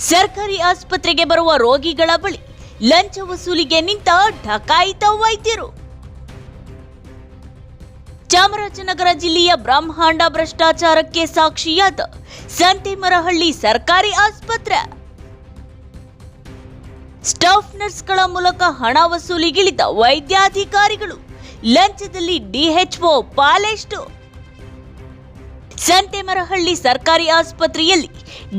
ಸರ್ಕಾರಿ ಆಸ್ಪತ್ರೆಗೆ ಬರುವ ರೋಗಿಗಳ ಬಳಿ ಲಂಚ ವಸೂಲಿಗೆ ನಿಂತ ಢಕಾಯಿತ ವೈದ್ಯರು. ಚಾಮರಾಜನಗರ ಜಿಲ್ಲೆಯ ಬ್ರಹ್ಮಾಂಡ ಭ್ರಷ್ಟಾಚಾರಕ್ಕೆ ಸಾಕ್ಷಿಯಾದ ಸಂತೇಮರಹಳ್ಳಿ ಸರ್ಕಾರಿ ಆಸ್ಪತ್ರೆ. ಸ್ಟಾಫ್ ನರ್ಸ್ಗಳ ಮೂಲಕ ಹಣ ವಸೂಲಿಗಿಳಿದ ವೈದ್ಯಾಧಿಕಾರಿಗಳು ಲಂಚದಲ್ಲಿ ಡಿಎಚ್ಒ ಪಾಲೆಷ್ಟು ಸಂತೇಮರಹಳ್ಳಿ ಸರ್ಕಾರಿ ಆಸ್ಪತ್ರೆಯಲ್ಲಿ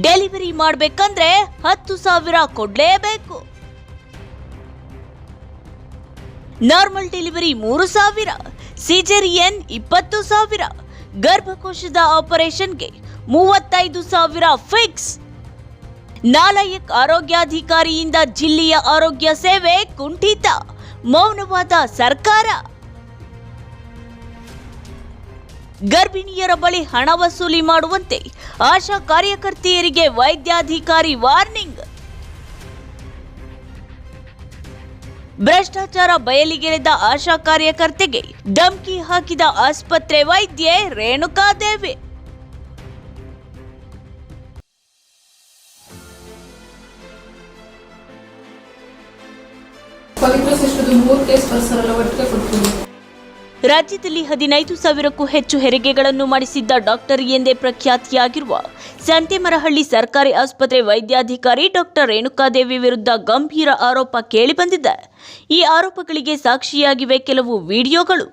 ಡೆಲಿವರಿ ಮಾಡಬೇಕಂದ್ರೆ ಹತ್ತು ಸಾವಿರ ಕೊಡಲೇಬೇಕು. ನಾರ್ಮಲ್ ಡೆಲಿವರಿ ಮೂರು ಸಾವಿರ, ಸಿಜರಿಯನ್ ಇಪ್ಪತ್ತು ಸಾವಿರ, ಗರ್ಭಕೋಶದ ಆಪರೇಷನ್ಗೆ ಮೂವತ್ತೈದು ಸಾವಿರ ಫಿಕ್ಸ್. ನಾಲಯಕ್ ಆರೋಗ್ಯಾಧಿಕಾರಿಯಿಂದ ಜಿಲ್ಲೆಯ ಆರೋಗ್ಯ ಸೇವೆ ಕುಂಠಿತ, ಮೌನವಾದ ಸರ್ಕಾರ. ಗರ್ಭಿಣಿಯರ ಬಳಿ ಹಣ ವಸೂಲಿ ಮಾಡುವಂತೆ ಆಶಾ ಕಾರ್ಯಕರ್ತೆಯರಿಗೆ ವೈದ್ಯಾಧಿಕಾರಿ ವಾರ್ನಿಂಗ್. ಭ್ರಷ್ಟಾಚಾರ ಬಯಲಿಗೆಳೆದ ಆಶಾ ಕಾರ್ಯಕರ್ತೆಗೆ ಧಮ್ಕಿ ಹಾಕಿದ ಆಸ್ಪತ್ರೆ ವೈದ್ಯೆ ರೇಣುಕಾದೇವಿ. ಪವಿತ್ರ ಶಿಷ್ಟದ ಮೂರು ಕೇಸ್ ಒಟ್ಟಿಗೆ ಕೊಡ್ತೀನಿ ರಾಜ್ಯದಲ್ಲಿ ಹದಿನೈದು ಸಾವಿರಕ್ಕೂ ಹೆಚ್ಚು ಹೆರಿಗೆಗಳನ್ನು ಮಾಡಿಸಿದ್ದ ಡಾಕ್ಟರ್ ಎಂದೇ ಪ್ರಖ್ಯಾತಿಯಾಗಿರುವ ಸಂತೆಮರಹಳ್ಳಿ ಸರ್ಕಾರಿ ಆಸ್ಪತ್ರೆ ವೈದ್ಯಾಧಿಕಾರಿ ಡಾಕ್ಟರ್ ರೇಣುಕಾದೇವಿ ವಿರುದ್ಧ ಗಂಭೀರ ಆರೋಪ ಕೇಳಿಬಂದಿದೆ. ಈ ಆರೋಪಗಳಿಗೆ ಸಾಕ್ಷಿಯಾಗಿವೆ ಕೆಲವು ವಿಡಿಯೋಗಳು.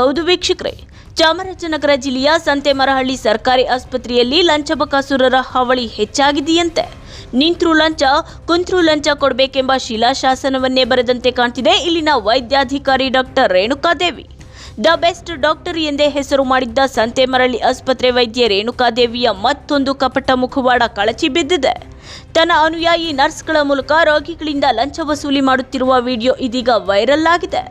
ಹೌದು ವೀಕ್ಷಕರೇ, ಚಾಮರಾಜನಗರ ಜಿಲ್ಲೆಯ ಸಂತೆಮರಹಳ್ಳಿ ಸರ್ಕಾರಿ ಆಸ್ಪತ್ರೆಯಲ್ಲಿ ಲಂಚಬಕಾಸುರರ ಹಾವಳಿ ಹೆಚ್ಚಾಗಿದೆಯಂತೆ. ನಿಂತ್ರು ಲಂಚ ಕುಂತ್ರು ಲಂಚ ಕೊಡಬೇಕೆಂಬ ಶಿಲಾಶಾಸನವನ್ನೇ ಬರೆದಂತೆ ಕಾಣ್ತಿದೆ ಇಲ್ಲಿನ ವೈದ್ಯಾಧಿಕಾರಿ doctor Renukadevi. The best doctor ಎಂದೇ ಹೆಸರು ಮಾಡಿದ್ದ ಸಂತೆಮರಳಿ ಆಸ್ಪತ್ರೆ ವೈದ್ಯೆ ರೇಣುಕಾದೇವಿಯ ಮತ್ತೊಂದು ಕಪಟ ಮುಖವಾಡ ಕಳಚಿ ಬಿದ್ದಿದೆ. ತನ್ನ ಅನುಯಾಯಿ ನರ್ಸ್ಗಳ ಮೂಲಕ ರೋಗಿಗಳಿಂದ ಲಂಚ ವಸೂಲಿ ಮಾಡುತ್ತಿರುವ ವಿಡಿಯೋ ಇದೀಗ ವೈರಲ್ ಆಗಿದೆ.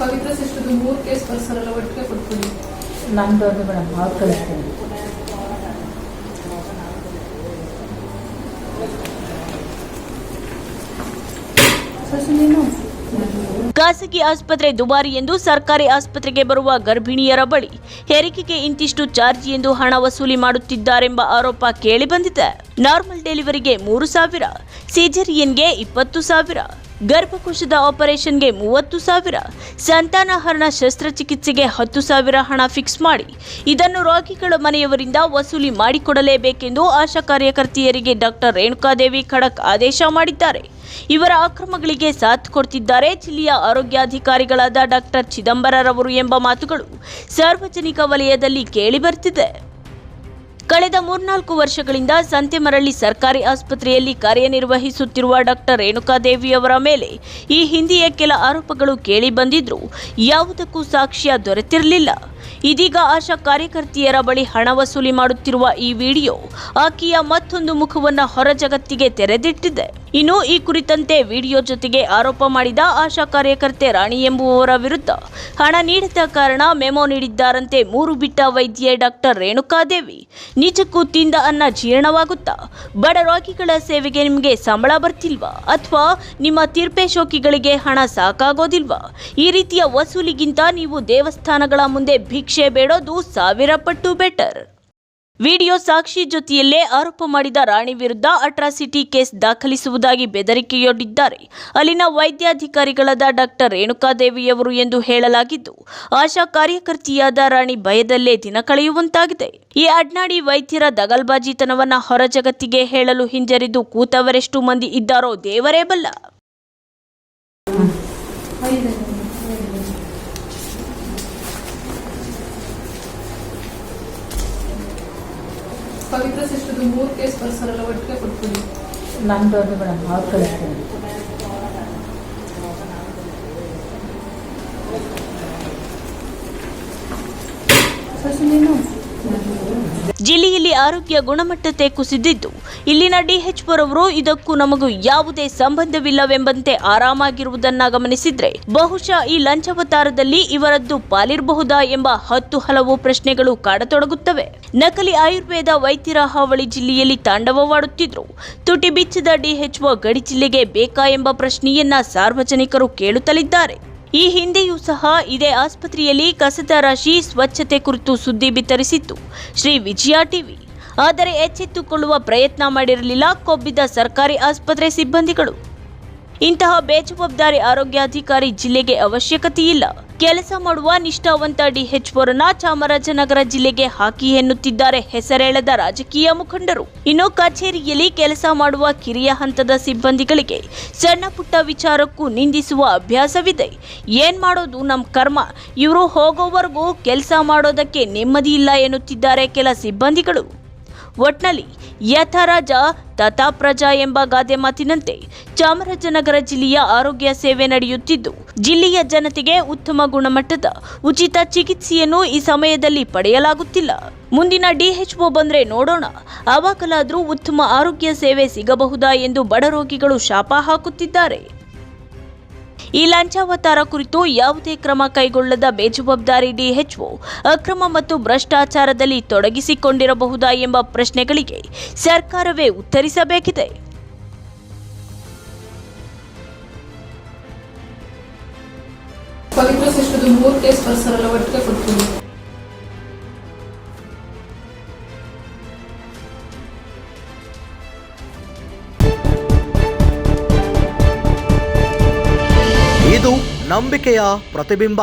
ಪವಿತ್ರ ಸಿಸ್ಟರ್ದು ಮೂರು ಕೇಸ್ ಬರ್ಸರಲ್ಲ ಒಟ್ಟಿಗೆ ಕೊಟ್ಕೊಳ್ಳಿ ನಂದು ಅದು ಮೇಡಮ್ ಅವ್ರು ಕಳಿಸ್ತೀನಿ ಖಾಸಗಿ ಆಸ್ಪತ್ರೆ ದುಬಾರಿ ಎಂದು ಸರ್ಕಾರಿ ಆಸ್ಪತ್ರೆಗೆ ಬರುವ ಗರ್ಭಿಣಿಯರ ಬಳಿ ಹೆರಿಗೆಗೆ ಇಂತಿಷ್ಟು ಚಾರ್ಜ್ ಎಂದು ಹಣ ವಸೂಲಿ ಮಾಡುತ್ತಿದ್ದಾರೆಂಬ ಆರೋಪ ಕೇಳಿಬಂದಿದೆ ನಾರ್ಮಲ್ ಡೆಲಿವರಿಗೆ ಮೂರು ಸಾವಿರ ಸಿಜರಿಯನ್ಗೆ ಇಪ್ಪತ್ತು ಸಾವಿರ. ಗರ್ಭಕೋಶದ ಆಪರೇಷನ್ಗೆ ಮೂವತ್ತು ಸಾವಿರ ಸಂತಾನಹರಣ ಶಸ್ತ್ರಚಿಕಿತ್ಸೆಗೆ ಹತ್ತು ಸಾವಿರ ಹಣ ಫಿಕ್ಸ್ ಮಾಡಿ, ಇದನ್ನು ರೋಗಿಗಳ ಮನೆಯವರಿಂದ ವಸೂಲಿ ಮಾಡಿಕೊಡಲೇಬೇಕೆಂದು ಆಶಾ ಕಾರ್ಯಕರ್ತೆಯರಿಗೆ ಡಾಕ್ಟರ್ ರೇಣುಕಾದೇವಿ ಖಡಕ್ ಆದೇಶ ಮಾಡಿದ್ದಾರೆ. ಇವರ ಅಕ್ರಮಗಳಿಗೆ ಸಾಥ್ ಕೊಡ್ತಿದ್ದಾರೆ ಜಿಲ್ಲೆಯ ಆರೋಗ್ಯಾಧಿಕಾರಿಗಳಾದ ಡಾಕ್ಟರ್ ಚಿದಂಬರರವರು ಎಂಬ ಮಾತುಗಳು ಸಾರ್ವಜನಿಕ ವಲಯದಲ್ಲಿ ಕೇಳಿಬರ್ತಿದೆ ಕಳೆದ ಮೂರ್ನಾಲ್ಕು ವರ್ಷಗಳಿಂದ ಸಂತೆಮರಳ್ಳಿ ಸರ್ಕಾರಿ ಆಸ್ಪತ್ರೆಯಲ್ಲಿ ಕಾರ್ಯನಿರ್ವಹಿಸುತ್ತಿರುವ ಡಾಕ್ಟರ್ ರೇಣುಕಾದೇವಿಯವರ ಮೇಲೆ ಈ ಹಿಂದೆಯೇ ಕೆಲ ಆರೋಪಗಳು ಕೇಳಿ ಬಂದಿದ್ರೂ ಯಾವುದಕ್ಕೂ ಸಾಕ್ಷ್ಯ ದೊರೆತಿರಲಿಲ್ಲ. ಇದೀಗ ಆಶಾ ಕಾರ್ಯಕರ್ತೆಯರ ಬಳಿ ಹಣ ವಸೂಲಿ ಮಾಡುತ್ತಿರುವ ಈ ವಿಡಿಯೋ ಆಕೆಯ ಮತ್ತೊಂದು ಮುಖವನ್ನ ಹೊರ ಜಗತ್ತಿಗೆ ತೆರೆದಿಟ್ಟಿದೆ. ಇನ್ನು ಈ ಕುರಿತಂತೆ ವಿಡಿಯೋ ಜೊತೆಗೆ ಆರೋಪ ಮಾಡಿದ ಆಶಾ ಕಾರ್ಯಕರ್ತೆ ರಾಣಿ ಎಂಬುವವರ ವಿರುದ್ಧ ಹಣ ನೀಡಿದ ಕಾರಣ ಮೆಮೊ ನೀಡಿದ್ದಾರಂತೆ ಮೂರು ಬಿಟ್ಟ ವೈದ್ಯೆ ಡಾಕ್ಟರ್ ರೇಣುಕಾದೇವಿ. ನಿಜಕ್ಕೂ ತಿಂದ ಅನ್ನ ಜೀರ್ಣವಾಗುತ್ತಾ? ಬಡ ರೋಗಿಗಳ ಸೇವೆಗೆ ನಿಮಗೆ ಸಂಬಳ ಬರ್ತಿಲ್ವಾ? ಅಥವಾ ನಿಮ್ಮ ತೀರ್ಪೆ ಶೋಕಿಗಳಿಗೆ ಹಣ ಸಾಕಾಗೋದಿಲ್ವಾ? ಈ ರೀತಿಯ ವಸೂಲಿಗಿಂತ ನೀವು ದೇವಸ್ಥಾನಗಳ ಮುಂದೆ ಭಿಕ್ಷೆ ಬೇಡೋದು ಸಾವಿರ ಪಟ್ಟು ಬೆಟರ್. ವಿಡಿಯೋ ಸಾಕ್ಷಿ ಜೊತೆಯಲ್ಲೇ ಆರೋಪ ಮಾಡಿದ ರಾಣಿ ವಿರುದ್ಧ ಅಟ್ರಾಸಿಟಿ ಕೇಸ್ ದಾಖಲಿಸುವುದಾಗಿ ಬೆದರಿಕೆಯೊಡ್ಡಿದ್ದಾರೆ. ಅಲ್ಲಿನ ವೈದ್ಯಾಧಿಕಾರಿಗಳಾದ ಡಾಕ್ಟರ್ ರೇಣುಕಾದೇವಿಯವರು ಎಂದು ಹೇಳಲಾಗಿದ್ದು, ಆಶಾ ಕಾರ್ಯಕರ್ತೆಯಾದ ರಾಣಿ ಭಯದಲ್ಲೇ ದಿನ ಕಳೆಯುವಂತಾಗಿದೆ. ಈ ಅಡ್ನಾಡಿ ವೈದ್ಯರ ದಗಲ್ಬಾಜಿತನವನ್ನ ಹೊರ ಜಗತ್ತಿಗೆ ಹೇಳಲು ಹಿಂಜರಿದು ಕೂತವರೆಷ್ಟು ಮಂದಿ ಇದ್ದಾರೋ ದೇವರೇ ಬಲ್ಲ. ಪವಿತ್ರ ಸಿಸ್ಟರ್ದು ಮೂರು ಕೇಸ್ ಬರ್ಸರಲ್ಲ ಒಟ್ಟಿಗೆ ಕೊಡ್ತೀನಿ ನಂದು ಅದು ಮೇಡಮ್ ಅವ್ರು ಕಳಿಸ್ತೀನಿ. ಸಸಿ ನೀನು ಆರೋಗ್ಯ ಗುಣಮಟ್ಟತೆ ಕುಸಿದಿದ್ದು. ಇಲ್ಲಿನ ಡಿಎಚ್ ರವರು ಇದಕ್ಕೂ ನಮಗೂ ಯಾವುದೇ ಸಂಬಂಧವಿಲ್ಲವೆಂಬಂತೆ ಆರಾಮಾಗಿರುವುದನ್ನ ಗಮನಿಸಿದ್ರೆ, ಬಹುಶಃ ಈ ಲಂಚಾವತಾರದಲ್ಲಿ ಇವರದ್ದು ಪಾಲಿರಬಹುದಾ ಎಂಬ ಹತ್ತು ಹಲವು ಪ್ರಶ್ನೆಗಳು ಕಾಡತೊಡಗುತ್ತವೆ. ನಕಲಿ ಆಯುರ್ವೇದ ವೈದ್ಯರ ಹಾವಳಿ ಜಿಲ್ಲೆಯಲ್ಲಿ ತಾಂಡವವಾಡುತ್ತಿದ್ರು. ತುಟಿ ಬಿಚ್ಚದ ಡಿಎಚ್ಒ ಗಡಿ ಜಿಲ್ಲೆಗೆ ಬೇಕಾ ಎಂಬ ಪ್ರಶ್ನೆಯನ್ನ ಸಾರ್ವಜನಿಕರು ಕೇಳುತ್ತಲಿದ್ದಾರೆ. ಈ ಹಿಂದೆಯೂ ಸಹ ಇದೇ ಆಸ್ಪತ್ರೆಯಲ್ಲಿ ಕಸದ ರಾಶಿ ಸ್ವಚ್ಛತೆ ಕುರಿತು ಸುದ್ದಿ ಬಿತ್ತರಿಸಿತ್ತು. ಶ್ರೀ ವಿಜಯ ಟಿವಿ ಆದರೆ ಎಚ್ಚೆತ್ತುಕೊಳ್ಳುವ ಪ್ರಯತ್ನ ಮಾಡಿರಲಿಲ್ಲ, ಕೊಬ್ಬಿದ ಸರ್ಕಾರಿ ಆಸ್ಪತ್ರೆ ಸಿಬ್ಬಂದಿಗಳು. ಇಂತಹ ಬೇಜವಾಬ್ದಾರಿ ಆರೋಗ್ಯಾಧಿಕಾರಿ ಜಿಲ್ಲೆಗೆ ಅವಶ್ಯಕತೆ ಇಲ್ಲ ಕೆಲಸ ಮಾಡುವ ನಿಷ್ಠಾವಂತ ಡಿಎಚ್ಒರನ್ನ ಚಾಮರಾಜನಗರ ಜಿಲ್ಲೆಗೆ ಹಾಕಿ ಎನ್ನುತ್ತಿದ್ದಾರೆ ಹೆಸರೇಳದ ರಾಜಕೀಯ ಮುಖಂಡರು. ಇನ್ನು ಕಚೇರಿಯಲ್ಲಿ ಕೆಲಸ ಮಾಡುವ ಕಿರಿಯ ಹಂತದ ಸಿಬ್ಬಂದಿಗಳಿಗೆ ಸಣ್ಣ ಪುಟ್ಟ ವಿಚಾರಕ್ಕೂ ನಿಂದಿಸುವ ಅಭ್ಯಾಸವಿದೆ. ಏನ್ ಮಾಡೋದು ನಮ್ಮ ಕರ್ಮ? ಇವರು ಹೋಗೋವರೆಗೂ ಕೆಲಸ ಮಾಡೋದಕ್ಕೆ ನೆಮ್ಮದಿ ಇಲ್ಲ ಎನ್ನುತ್ತಿದ್ದಾರೆ ಕೆಲ ಸಿಬ್ಬಂದಿಗಳು. ಒಟ್ನಲ್ಲಿ ಯಥ ರಾಜ ತಥಾ ಪ್ರಜಾ ಎಂಬ ಗಾದೆ ಮಾತಿನಂತೆ ಚಾಮರಾಜನಗರ ಜಿಲ್ಲೆಯ ಆರೋಗ್ಯ ಸೇವೆ ನಡೆಯುತ್ತಿದ್ದು, ಜಿಲ್ಲೆಯ ಜನತೆಗೆ ಉತ್ತಮ ಗುಣಮಟ್ಟದ ಉಚಿತ ಚಿಕಿತ್ಸೆಯನ್ನು ಈ ಸಮಯದಲ್ಲಿ ಪಡೆಯಲಾಗುತ್ತಿಲ್ಲ. ಮುಂದಿನ ಡಿಎಚ್ಒ ಬಂದ್ರೆ ನೋಡೋಣ. ಅವಾಗಲಾದ್ರೂ ಉತ್ತಮ ಆರೋಗ್ಯ ಸೇವೆ ಸಿಗಬಹುದಾ ಎಂದು ಬಡ ರೋಗಿಗಳು ಶಾಪ ಹಾಕುತ್ತಿದ್ದಾರೆ. ಈ ಲಂಚಾವತಾರ ಕುರಿತು ಯಾವುದೇ ಕ್ರಮ ಕೈಗೊಳ್ಳದ ಬೇಜವಾಬ್ದಾರಿ ಡಿಎಚ್ಒ ಅಕ್ರಮ ಮತ್ತು ಭ್ರಷ್ಟಾಚಾರದಲ್ಲಿ ತೊಡಗಿಸಿಕೊಂಡಿರಬಹುದಾ ಎಂಬ ಪ್ರಶ್ನೆಗಳಿಗೆ ಸರ್ಕಾರವೇ ಉತ್ತರಿಸಬೇಕಿದೆ. ಪವಿತ್ರ ಮೂರು ಕೇಸ್ ಬರ್ಸರಲ್ಲ ಒಟ್ಟಿಗೆ ಕೊಟ್ಬಿಡಿ ಇದು ನಂಬಿಕೆಯ ಪ್ರತಿಬಿಂಬ.